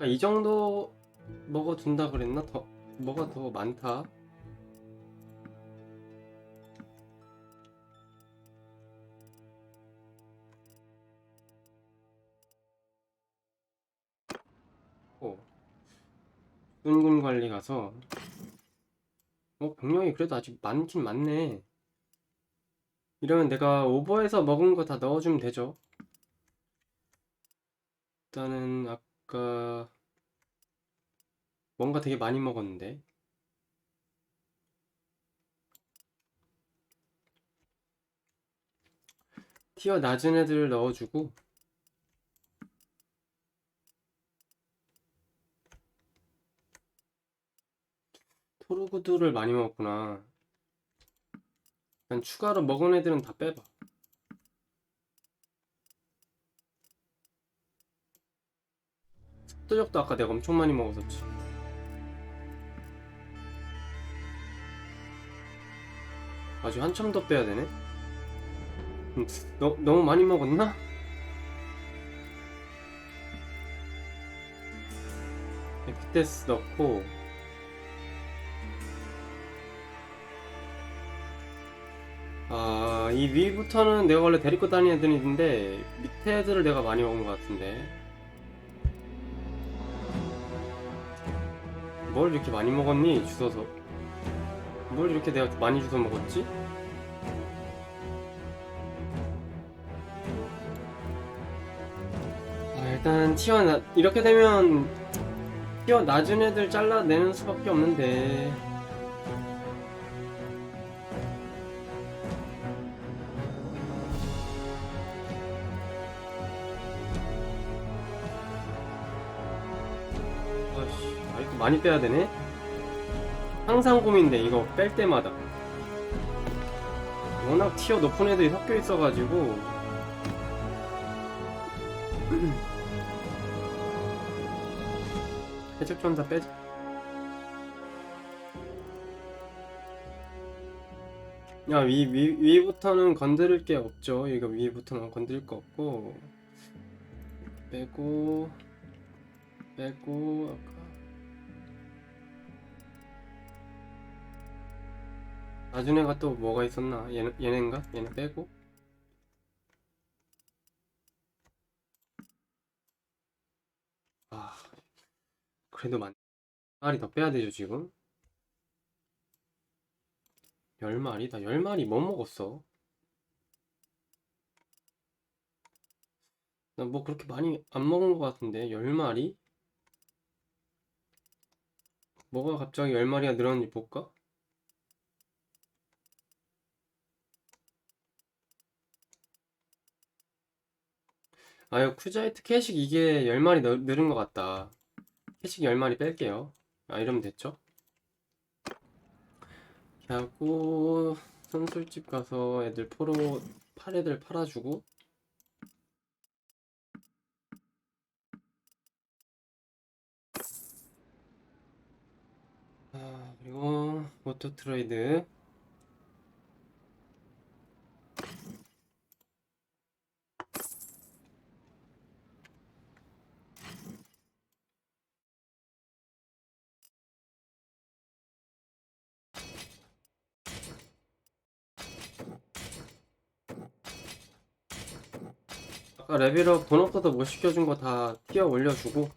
아까 이 정도 먹어둔다 그랬나? 더 뭐가 더 많다. 오. 수군 관리 가서 어 병력이 그래도 아직 많긴 많네. 이러면 내가 오버해서 먹은 거 다 넣어주면 되죠. 일단은 아까 뭔가 되게 많이 먹었는데. 티어 낮은 애들 넣어주고. 토르구두를 많이 먹었구나. 일단 추가로 먹은 애들은 다 빼봐 습도적도 아까 내가 엄청 많이 먹었었지. 아주 한참 더 빼야 되네? 음, 너, 너무 많이 먹었나? 에피테스 넣고. 아, 이 위부터는 내가 원래 데리고 다니는 애들인데 밑에 애들을 내가 많이 먹은 것 같은데 뭘 이렇게 많이 먹었니? 주워서 뭘 이렇게 내가 많이 주워 먹었지? 아, 일단 티어 나, 이렇게 되면 티어 낮은 애들 잘라내는 수밖에 없는데 많이 빼야 되네? 항상 고민돼, 이거 뺄 때마다. 워낙 티어 높은 애들이 섞여 있어가지고. 해적전사 빼자. 야, 위, 위, 위부터는 건드릴 게 없죠. 이거 위부터는 건드릴 거 없고. 빼고, 빼고, 아까. 나중에가 또 뭐가 있었나? 얘는, 얘네인가? 얘는 빼고. 아, 그래도 많, 마리 더 빼야 되죠, 지금? 열 마리? 나열 마리 뭐 먹었어? 나 뭐 그렇게 많이 안 먹은 것 같은데, 열 마리? 뭐가 갑자기 열 마리가 늘었는지 볼까? 아유, 쿠자이트 캐식 이게 10마리 늘, 늘은 것 같다. 캐식 10마리 뺄게요. 아, 이러면 됐죠? 하고, 선술집 가서 애들 포로, 팔 애들 팔아주고, 아, 그리고, 모토 트레이드. 아까 레벨업 본업도 못 시켜준 거다 티어 올려주고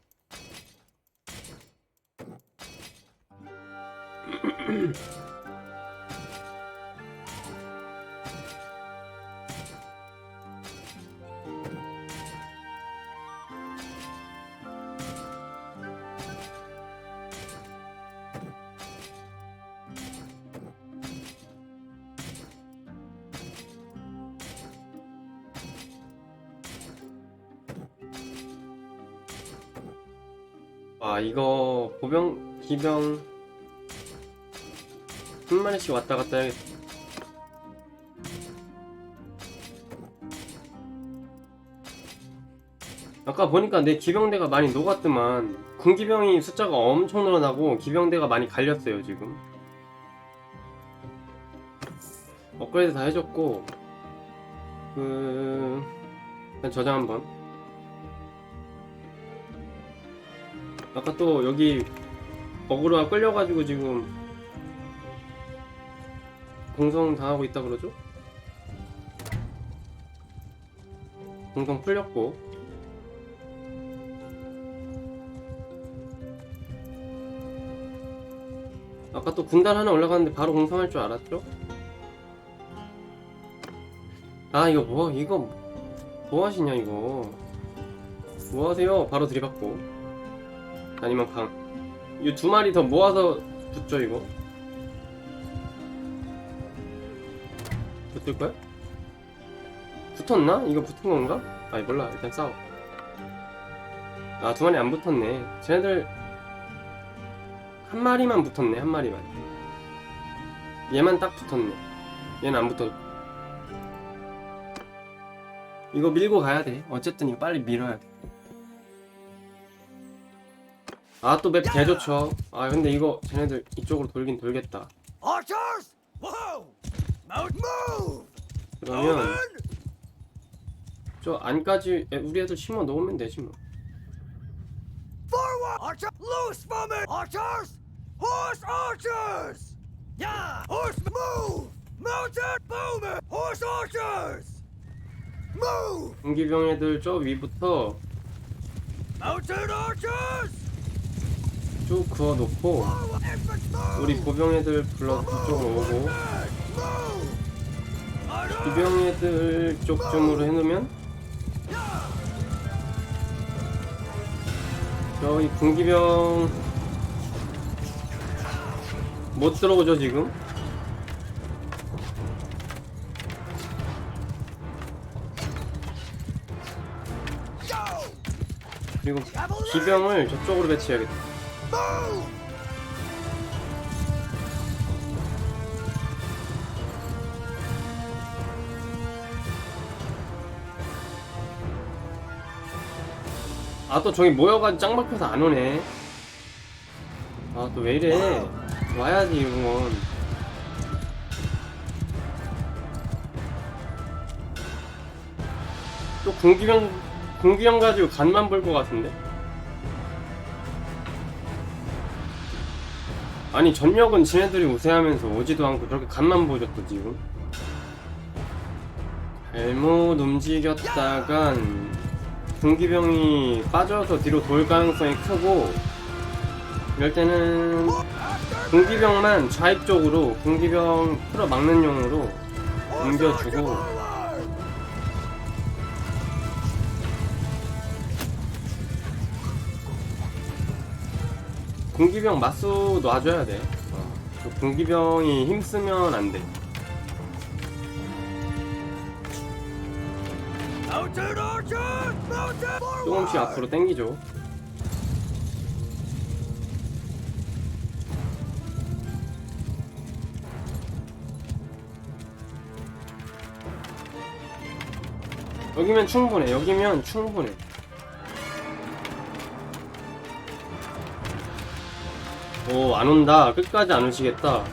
기병 한 마리씩 왔다 갔다 해야겠다 아까 보니까 내 기병대가 많이 녹았더만 군기병이 숫자가 엄청 늘어나고 기병대가 많이 갈렸어요 지금. 업그레이드 다 해줬고 그 일단 저장 한번. 아까 또 여기 어그로가 끌려가지고 지금 공성 당하고 있다 그러죠? 공성 풀렸고 아까 또 군단 하나 올라갔는데 바로 공성할 줄 알았죠? 아 이거 뭐 이거 뭐 하시냐 이거 뭐 하세요? 바로 들이받고 아니면 강. 이 두 마리 더 모아서 붙죠 이거. 붙을 거야? 붙었나? 이거 붙은 건가? 아니 몰라 일단 싸워. 아 두 마리 안 붙었네. 쟤네들 한 마리만 붙었네 한 마리만. 얘만 딱 붙었네. 얘는 안 붙었. 이거 밀고 가야 돼. 어쨌든 이거 빨리 밀어야 돼. 아 또 맵 개좋죠 아 근데 이거 쟤네들 이쪽으로 돌긴 돌겠다! 그러면! 저 안까지 애- 우리 애들 심어 놓으면 되지 뭐! 공기병 애들 저 위부터 Mounted archers! 쭉 그어놓고! 우리 보병 애들 불러 이쪽으로 오고! 기병 애들 쪽쯤으로 해놓으면 저기 공기병 못 들어오죠 지금! 그리고 기병을 저쪽으로 배치해야겠다 아 또 저기 모여가지고 짱 막혀서 안 오네. 아 또 왜 이래? 와야지 이건 또 공기병 공기병 가지고 간만 볼 것 같은데 아니 전력은 지네들이 우세하면서 오지도 않고 저렇게 간만 또 지금 잘못 움직였다간 공기병이 빠져서 뒤로 돌 가능성이 크고 이럴 때는 공기병만 좌익 쪽으로 공기병 풀어 막는 용으로 옮겨주고 공기병 마수 놔줘야 돼. 어, 그 공기병이 힘쓰면 안 돼. 조금씩 앞으로 당기죠. 여기면 충분해. 여기면 충분해. 오, 안 온다. 끝까지 안 오시겠다.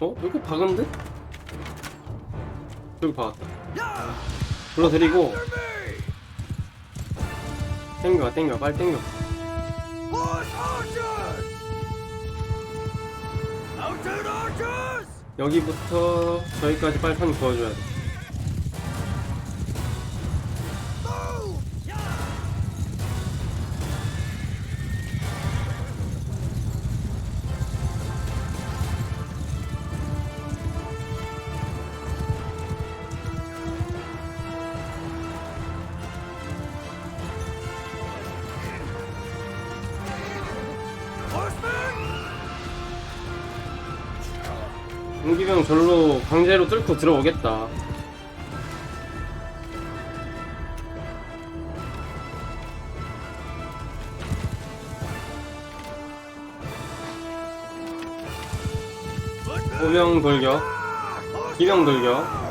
어? 여기 박은 듯? 여기 박았다. 불러드리고! 땡겨 땡겨 빨리 땡겨! 여기부터 저기까지 선 그어줘야 돼 공기병 절로 강제로 뚫고 들어오겠다! 호병 돌격 기병 돌격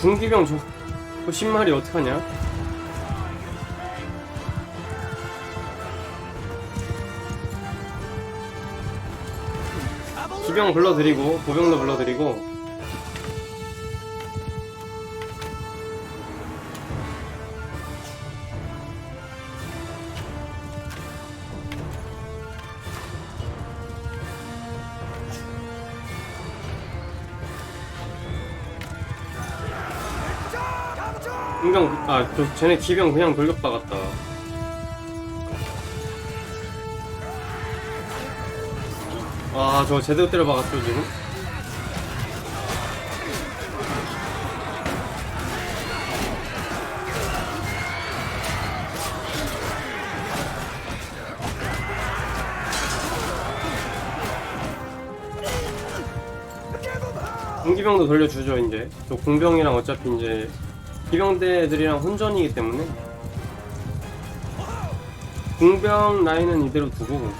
군기병 저, 저 10마리 어떡하냐? 기병 불러드리고 보병도 불러드리고 군병 아 저 쟤네 기병 그냥 돌격 박았다. 와저 제대로 때려 박았죠 지금? 공기병도 돌려주죠 이제. 저 공병이랑 어차피 이제 기병대들이랑 혼전이기 때문에 공병 라인은 이대로 두고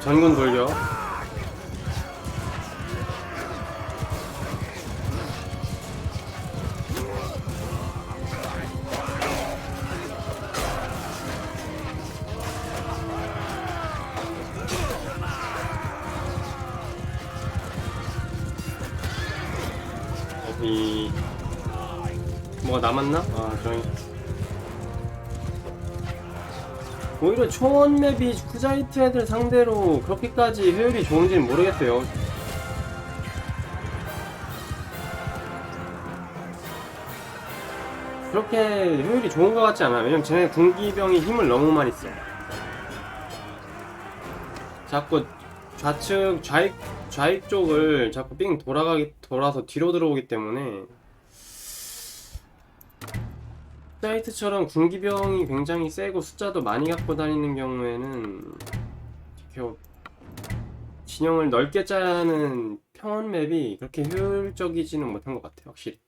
전군 돌려 오히려 초원 맵이 쿠자이트 애들 상대로 그렇게까지 효율이 좋은지는 모르겠어요. 그렇게 효율이 좋은 것 같지 않아요. 왜냐면 쟤네 군기병이 힘을 너무 많이 써. 자꾸 좌측 좌익 좌익 쪽을 자꾸 삥 돌아가기 돌아서 뒤로 들어오기 때문에 사이트처럼 군기병이 굉장히 세고 숫자도 많이 갖고 다니는 경우에는 진영을 넓게 짜야 하는 평원 맵이 그렇게 효율적이지는 못한 것 같아요, 확실히.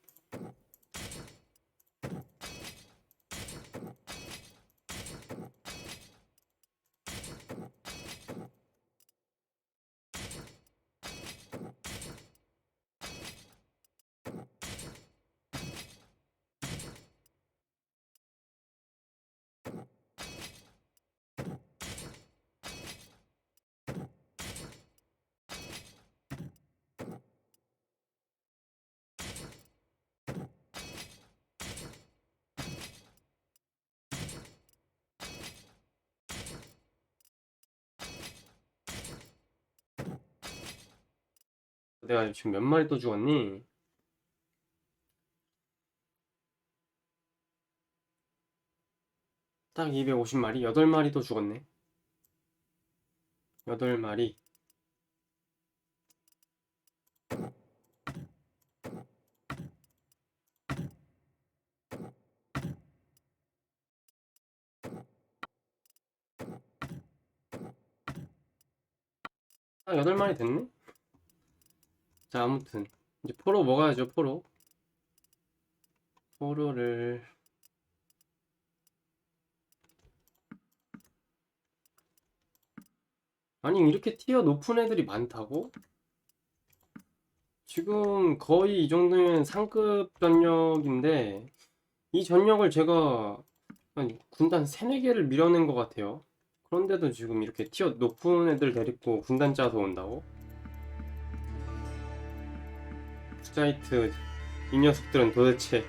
내가 지금 몇 마리 또 죽었니? 딱 250마리? 8마리 또 죽었네. 8마리. 딱 8마리 됐네? 자, 아무튼 이제 포로 먹어야죠, 포로. 포로를 아니, 이렇게 티어 높은 애들이 많다고? 지금 거의 이 정도면 상급 전력인데 이 전력을 제가 한 군단 3, 4개를 밀어낸 것 같아요. 그런데도 지금 이렇게 티어 높은 애들 데리고 군단 짜서 온다고? 사이트 이 녀석들은 도대체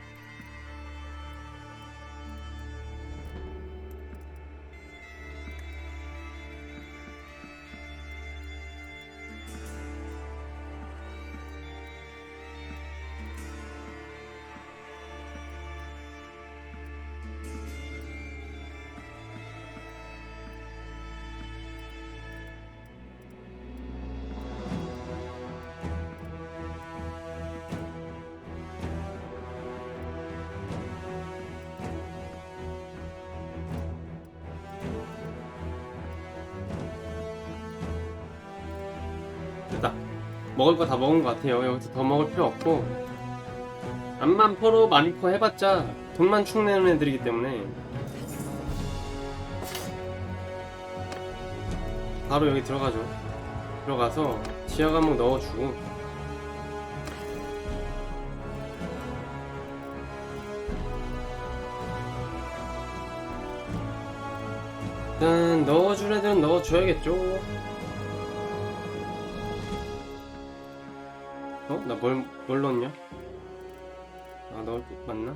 먹을 거 다 먹은 것 같아요. 여기서 더 먹을 필요 없고 암만 포로 마리코 해봤자 돈만 축내는 애들이기 때문에 바로 여기 들어가죠. 들어가서 지하 감옥 넣어주고 일단 넣어줄 애들은 넣어줘야겠죠 나 뭘, 뭘 넣었냐? 아 넣을 거 맞나?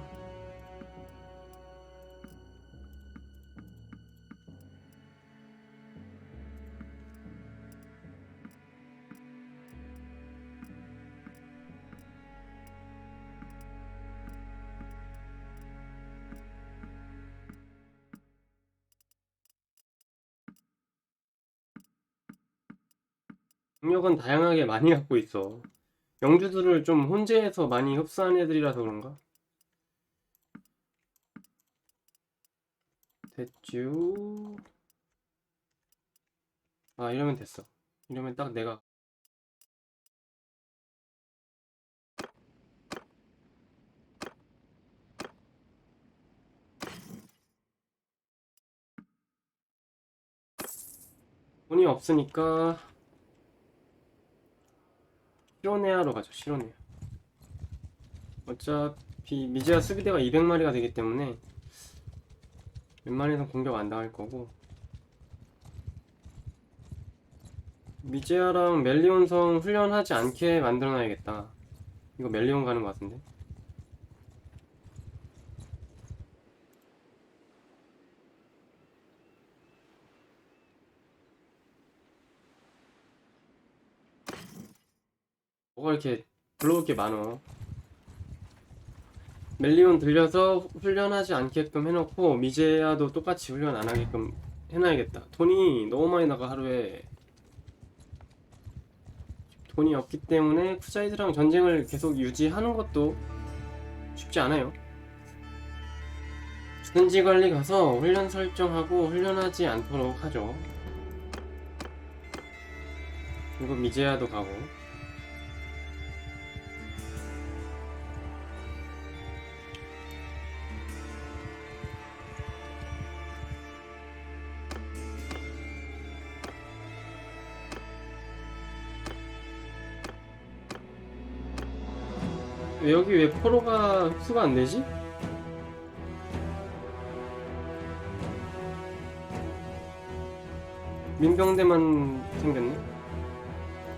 능력은 다양하게 많이 갖고 있어. 영주들을 좀 혼재해서 많이 흡수한 애들이라서 그런가? 됐쥬. 아, 이러면 됐어. 이러면 딱 내가 돈이 없으니까 시로네아로 가죠, 시로네아. 어차피 미지아 수비대가 200마리가 되기 때문에 웬만해선 공격 안 당할 거고 미지아랑 멜리온성 훈련하지 않게 만들어놔야겠다. 이거 멜리온 가는 것 같은데. 뭐가 이렇게 불러올 게 많어. 멜리온 들려서 훈련하지 않게끔 해놓고 미제아도 똑같이 훈련 안 하게끔 해놔야겠다. 돈이 너무 많이 나가 하루에. 돈이 없기 때문에 쿠자이드랑 전쟁을 계속 유지하는 것도 쉽지 않아요. 주둔지 관리 가서 훈련 설정하고 훈련하지 않도록 하죠. 그리고 미제아도 가고. 여기 왜 포로가 흡수가 안 되지? 민병대만 생겼네?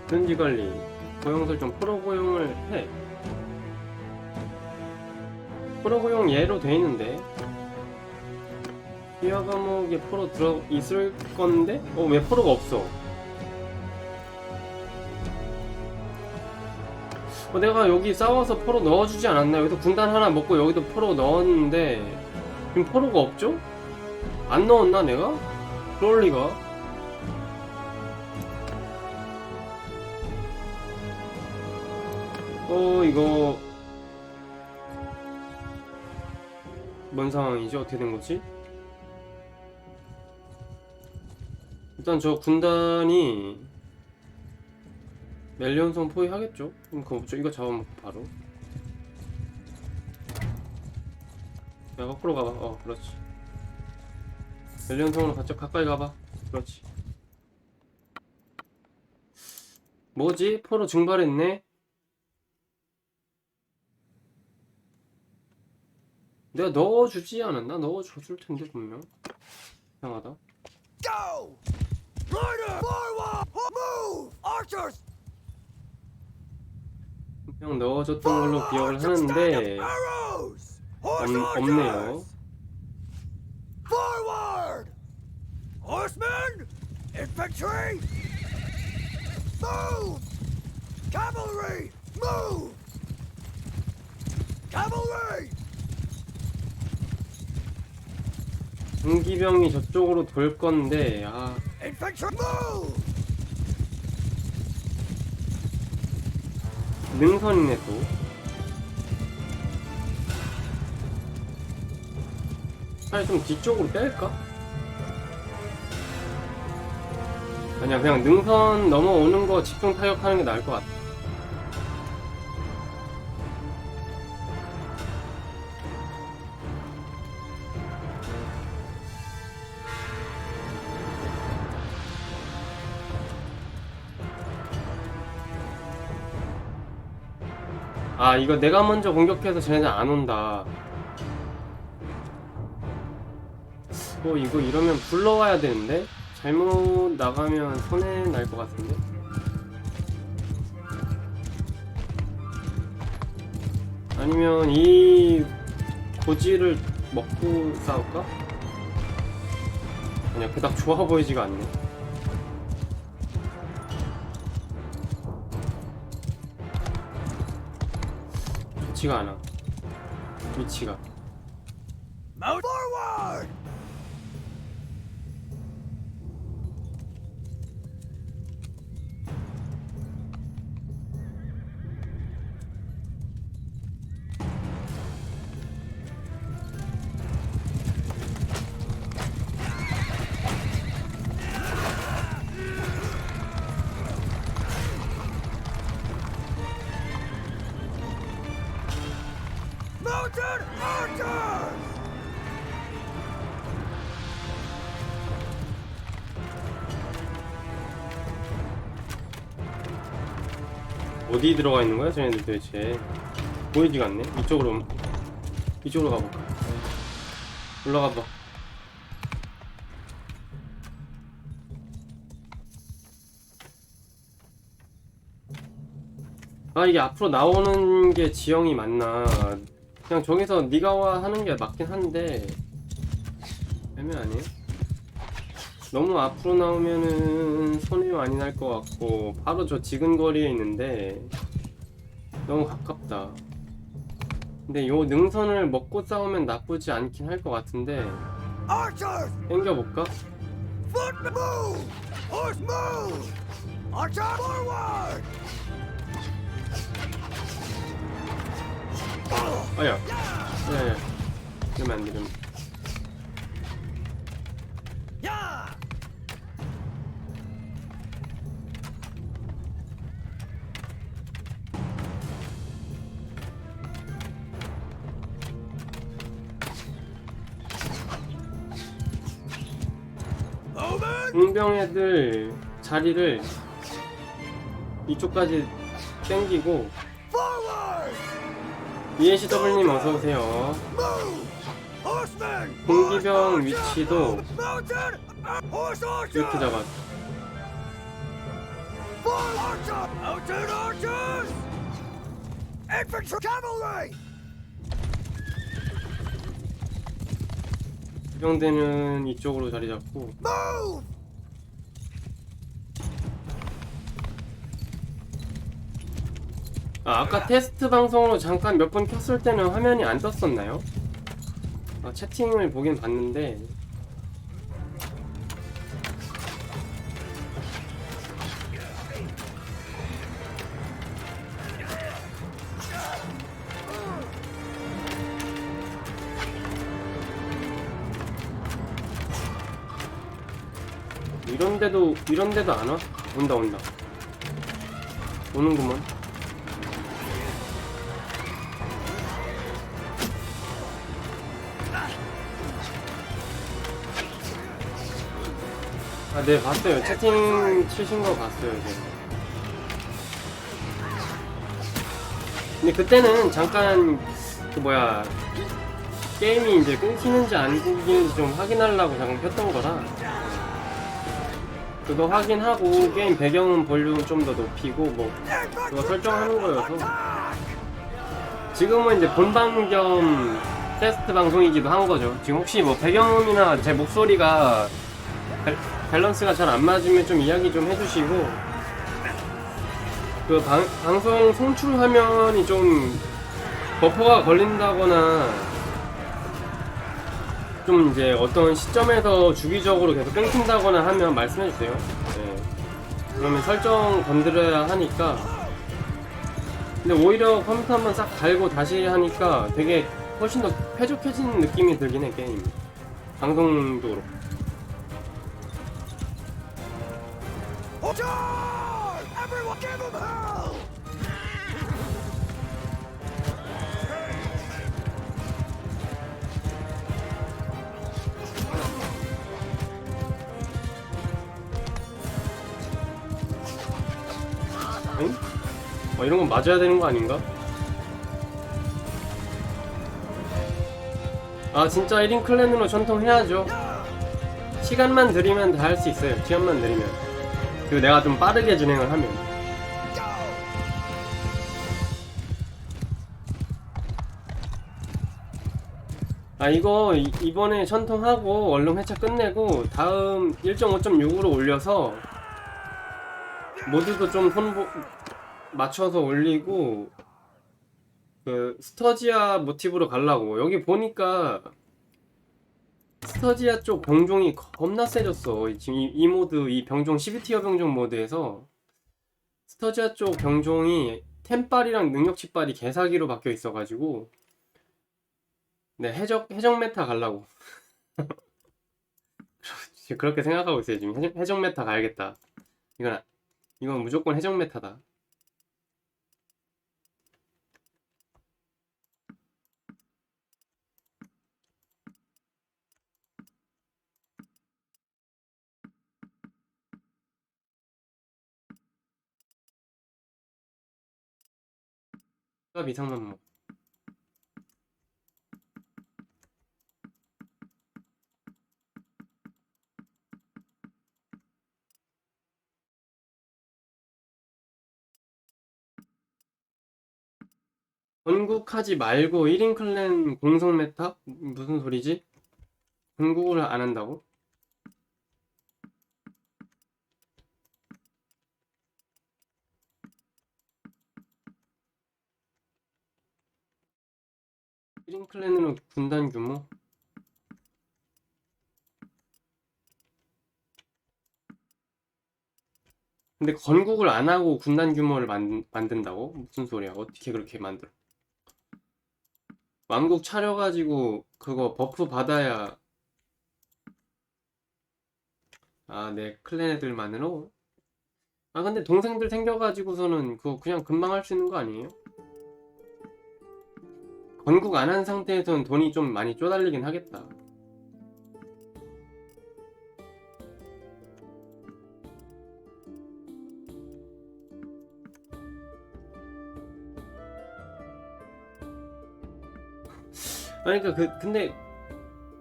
전지 관리, 고용 설정, 포로 고용을 해. 포로 고용 예로 돼 있는데 비하 감옥에 포로 들어 있을 건데? 어, 왜 포로가 없어? 어, 내가 여기 싸워서 포로 넣어주지 않았나? 여기서 군단 하나 먹고 여기도 포로 넣었는데 지금 포로가 없죠? 안 넣었나 내가? 그럴 리가 어 이거 뭔 상황이지? 어떻게 된 거지? 일단 저 군단이 멜리온성 포위하겠죠? 그럼 그거? 이거 잡아먹고 바로 야 거꾸로 가봐 어 그렇지 멜리온성으로 가쪽 가까이 가봐 그렇지 뭐지? 포로 증발했네? 내가 넣어주지 않았나? 넣어줬을 텐데 분명 이상하다 Go! Rider! Forward! Move! Archers! 그냥 넣어줬던 걸로 기억을 하는데 없, 없네요 archers! Forward! Horsemen! Infantry! Move! Cavalry! Move! Cavalry! 중기병이 저쪽으로 돌 건데 아 Infantry! Move! 능선이네 또 차라리 좀 뒤쪽으로 뺄까? 아니야 그냥 능선 넘어오는 거 집중 타격하는 게 나을 것 같아 아 이거 내가 먼저 공격해서 쟤네들 안 온다. 어 이거 이러면 불러와야 되는데? 잘못 나가면 손해 날 것 같은데? 아니면 이 고지를 먹고 싸울까? 아니야 그닥 좋아 보이지가 않네 좋지가 않아. 위치가 어디 들어가 있는 거야 쟤네들 도대체? 보이지가 않네. 이쪽으로 이쪽으로 가볼까? 올라가 봐. 아 이게 앞으로 나오는 게 지형이 맞나? 그냥 저기서 니가 와 하는 게 맞긴 한데. 애매하네 너무 앞으로 나오면은 손해 많이 날 것 같고 바로 저 지근 거리에 있는데 너무 가깝다. 근데 요 능선을 먹고 싸우면 나쁘지 않긴 할 것 같은데! 땡겨볼까? 아야. 야야 이러면 안돼 이러면 공병 애들 자리를 이쪽까지 땡기고! ENCW님 어서오세요! 공기병 위치도! 이렇게 cavalry! 해병대는 이쪽으로 자리 잡고 아, 아까 테스트 방송으로 잠깐 몇번 켰을 때는 화면이 안 떴었나요? 아, 채팅을 보긴 봤는데 이런데도 이런데도 안 와? 온다 온다 오는구먼 아, 네, 봤어요. 채팅 치신 거 봤어요, 이제. 근데 그때는 잠깐, 그 뭐야, 게임이 이제 끊기는지 안 끊기는지 좀 확인하려고 잠깐 켰던 거라. 그거 확인하고 게임 배경음 볼륨 좀 더 높이고 뭐 그거 설정하는 거여서 지금은 이제 본방 겸 테스트 방송이기도 한 거죠. 지금 혹시 뭐 배경음이나 제 목소리가 밸- 밸런스가 잘 안 맞으면 좀 이야기 좀 해주시고 그 방, 방송 송출 화면이 좀 버퍼가 걸린다거나 좀 이제 어떤 시점에서 주기적으로 계속 끊긴다거나 하면 말씀해 주세요. 네. 그러면 설정 건드려야 하니까. 근데 오히려 컴퓨터 한번 싹 갈고 다시 하니까 되게 훨씬 더 쾌적해지는 느낌이 들긴 해 게임. 방송도 그렇고. Door! Everyone give him hell! 응? 어, 이런 건 맞아야 되는 거 아닌가? 아 진짜 1인 클랜으로 전통해야죠 시간만 들이면 다 할 수 있어요 시간만 들이면 그리고 내가 좀 빠르게 진행을 하면. 아 이거 이- 이번에 전통하고 얼른 회차 끝내고 다음 1.5.6으로 올려서 모두도 좀 손보 맞춰서 올리고 그 스터지아 모티브로 가려고. 여기 보니까 스터지아 쪽 병종이 겁나 세졌어. 이- 지금 이, 이 모드 이 병종 12티어 병종 모드에서. 스터지아 쪽 병종이 템빨이랑 능력치빨이 개사기로 바뀌어 있어가지고. 네 해적 해적 메타 지금 그렇게 생각하고 있어요. 지금 해적, 해적 메타 가야겠다. 이건 이건 무조건 해적 메타다 값 이상만 먹 건국하지 말고 1인 클랜 공성 메타? 무슨 소리지? 건국을 안 한다고? 일인 클랜으로 군단 규모? 근데 건국을 안 하고 군단 규모를 만, 만든다고? 무슨 소리야? 어떻게 그렇게 만들어? 왕국 차려가지고 그거 버프 받아야 아, 내 클랜 애들만으로? 아, 근데 동생들 생겨가지고서는 그거 그냥 금방 할 수 있는 거 아니에요? 건국 안 한 상태에서는 돈이 좀 많이 쪼달리긴 하겠다. 아니 그러니까 그 근데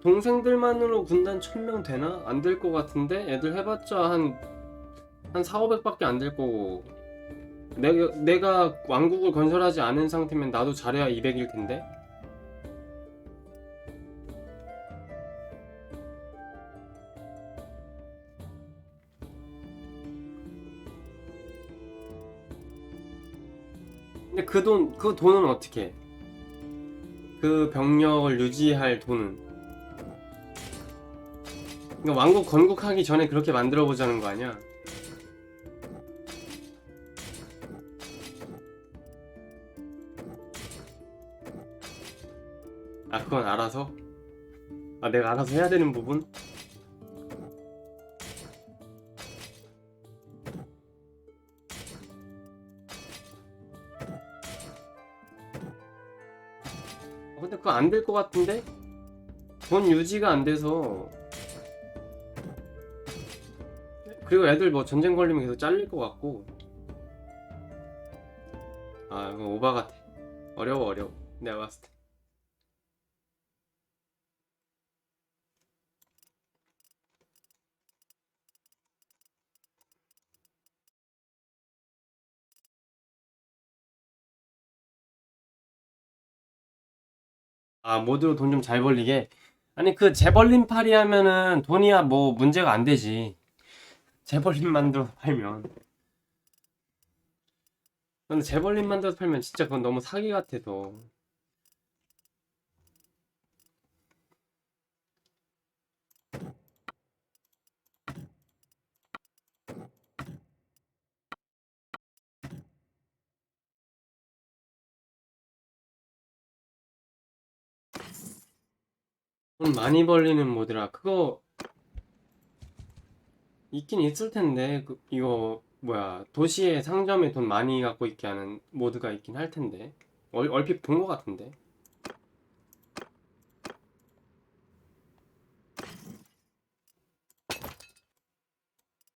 동생들만으로 군단 1000명 되나? 안 될 것 같은데 애들 해봤자 한한 4, 500밖에 안 될 거고 내가 내가 왕국을 건설하지 않은 상태면 나도 잘해야 200일 텐데. 근데 그 돈, 그 돈은 어떻게 해? 그 병력을 유지할 돈은 그러니까 왕국 건국하기 전에 그렇게 만들어 보자는 거 아니야? 그건 알아서? 아 내가 알아서 해야 되는 부분? 어, 근데 그거 안 될 것 같은데? 돈 유지가 안 돼서 그리고 애들 뭐 전쟁 걸리면 계속 잘릴 것 같고 아 이거 오바 같아 어려워 어려워 내가 봤을 때 아, 모두로 돈 좀 잘 벌리게? 아니, 그 재벌림 팔이 하면은 돈이야 뭐 문제가 안 되지. 재벌림 만들어서 팔면. 근데 재벌림 만들어서 팔면 진짜 그건 너무 사기 같아서. 돈 많이 벌리는 모드라 그거 있긴 있을 텐데 그, 이거 뭐야 도시의 상점에 돈 많이 갖고 있게 하는 모드가 있긴 할 텐데. 얼, 얼핏 본 것 같은데